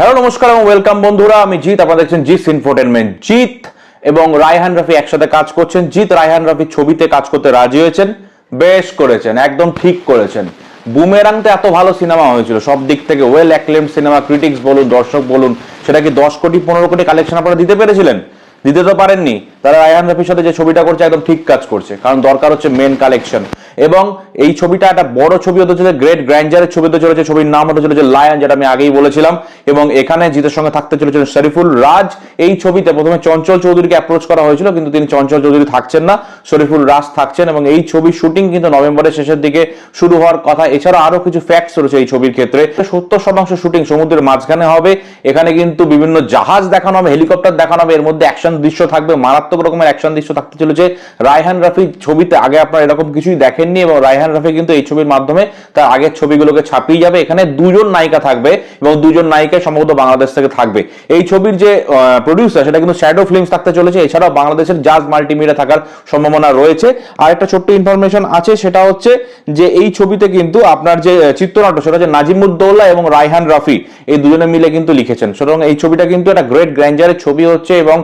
Hello, নমস্কার এবং welcome বন্ধুরা। আমি জিৎ, আপনারা দেখছেন জিৎ ইনফোটেনমেন্ট জিৎ এবং রায়হান রাফি একসাথে কাজ করছেন। জিৎ, রায়হান রাফি ছবিতে কাজ করতে রাজি হয়েছেন। বেশ করেছেন, একদম ঠিক করেছেন। বুমেরাংতে এত ভালো সিনেমা হয়েছিল, সব দিক থেকে ওয়েল অ্যাক্লেম সিনেমা ক্রিটিক্স বলুন, দর্শক বলুন, সেটা কি দশ কোটি, পনেরো কোটি কালেকশন আপনারা দিতে পেরেছিলেন? দিতে তো পারেননি। তারা রায়হান রাফির সাথে যে ছবিটা করছে একদম ঠিক কাজ করছে, কারণ দরকার হচ্ছে মেন কালেকশন এবং এই ছবিটা একটা বড় ছবি হতে চলেছে গ্রেট গ্র্যান্ডারের ছবি হতে চলেছে, ছবির নাম হতে চলেছে লায়ন যেটা আমি আগেই বলেছিলাম। এবং এখানে জিতের সঙ্গে থাকতে চলেছে শরীফুল রাজ। এই ছবিতে প্রথমে চঞ্চল চৌধুরীকে অ্যাপ্রোচ করা হয়েছিল, কিন্তু তিনি চঞ্চল চৌধুরী থাকছেন না, শরীফুল রাজ থাকছেন। এবং এই ছবির শুটিং কিন্তু নভেম্বরের শেষের দিকে শুরু হওয়ার কথা। এছাড়া আরও কিছু ফ্যাক্টস রয়েছে এই ছবির ক্ষেত্রে। সত্তর শতাংশ শুটিং সমুদ্রের মাঝখানে হবে। এখানে কিন্তু বিভিন্ন জাহাজ দেখানো হবে হেলিকপ্টার দেখানো হবে। এর মধ্যে অ্যাকশন দৃশ্য থাকবে, মারাত্মক রকমের অ্যাকশন দৃশ্য থাকতে চলেছে। রায়হান রাফি ছবিতে আগে আপনারা এরকম কিছুই দেখেননি এবং রায়হান রাফি কিন্তু এই ছবির মাধ্যমে তার আগের ছবিগুলোকে ছাপিয়ে যাবে। এখানে দুজন নায়িকা থাকবে এবং দুজন নায়িকা সম্ভবত বাংলাদেশ থেকে থাকবে। এই ছবির যে প্রডিউসার সেটা কিন্তু শ্যাডো ফিল্মস থাকতে চলেছে। এছাড়াও বাংলাদেশের জাজ মাল্টিমিডিয়া থাকার সম্ভাবনা রয়েছে। আর একটা ছোট্ট ইনফরমেশন আছে, সেটা হচ্ছে যে এই ছবিতে কিন্তু আপনার যে চিত্রনাট্য, সেটা হচ্ছে নাজিমুদ্দৌলা এবং রায়হান রাফি। এই দুজনে মিলে কিন্তু লিখেছেন। সুতরাং এই ছবিটা কিন্তু একটা গ্রেট গ্র্যান্ডারের ছবি হচ্ছে এবং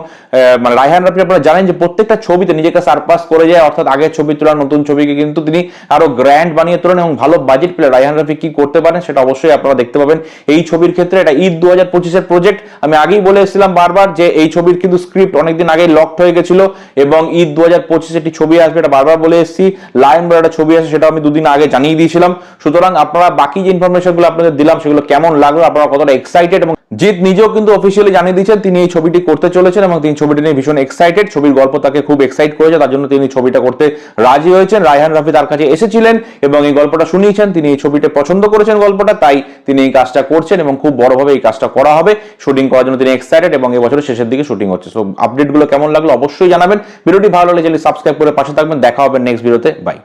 মানে রায়হান রাফি আপনারা জানেন যে প্রত্যেকটা ছবিতে নিজেকে সারপাস করে যায়, অর্থাৎ আগের ছবি তোলা নতুন ছবিকে কিন্তু তিনি আরও গ্র্যান্ড বানিয়ে তোলেন এবং ভালো বাজেট পেলে রায়হান রাফি কি করতে পারেন সেটা অবশ্যই আপনারা দেখতে পাবেন। এই ছবির ক্ষেত্রে এটা ঈদ দু হাজার পঁচিশের প্রজেক্ট আমি আগেই বলে এসেছিলাম বারবার যে এই ছবির কিন্তু স্ক্রিপ্ট অনেকদিন আগেই লকড হয়ে গেছিল এবং ঈদ দু হাজার পঁচিশে একটি ছবি আসবে এটা বারবার বলে এসেছি। লায়ন বলে একটা ছবি আসে সেটা আমি দুদিন আগে জানিয়ে দিয়েছিলাম। সুতরাং আপনারা বাকি যে ইনফরমেশনগুলো আপনাদের দিলাম, সেগুলো কেমন লাগল, আপনারা কতটা এক্সাইটেড এবং জিৎ নিজেও কিন্তু অফিসিয়ালি জানিয়ে দিয়েছেন, তিনি এই ছবিটি করতে চলেছেন এবং তিনি ছবিটি নিয়ে ভীষণ এক্সাইটেড ছবির গল্প তাকে খুব এক্সাইট করেছে, তার জন্য তিনি ছবিটা করতে রাজি হয়েছেন। রায়হান রাফি তার কাছে এসেছিলেন এবং এই গল্পটা শুনিয়েছেন। তিনি এই ছবিটা পছন্দ করেছেন গল্পটা, তাই তিনি এই কাজটা করছেন এবং খুব বড়ভাবে এই কাজটা করা হবে। শুটিং করার জন্য তিনি এক্সাইটেড এবং এই বছরের শেষের দিকে শুটিং হচ্ছে। সো আপডেটগুলো কেমন লাগল অবশ্যই জানাবেন। ভিডিওটি ভালো লাগলে সাবস্ক্রাইব করে পাশে থাকবেন। দেখা হবে নেক্সট ভিডিওতে বাই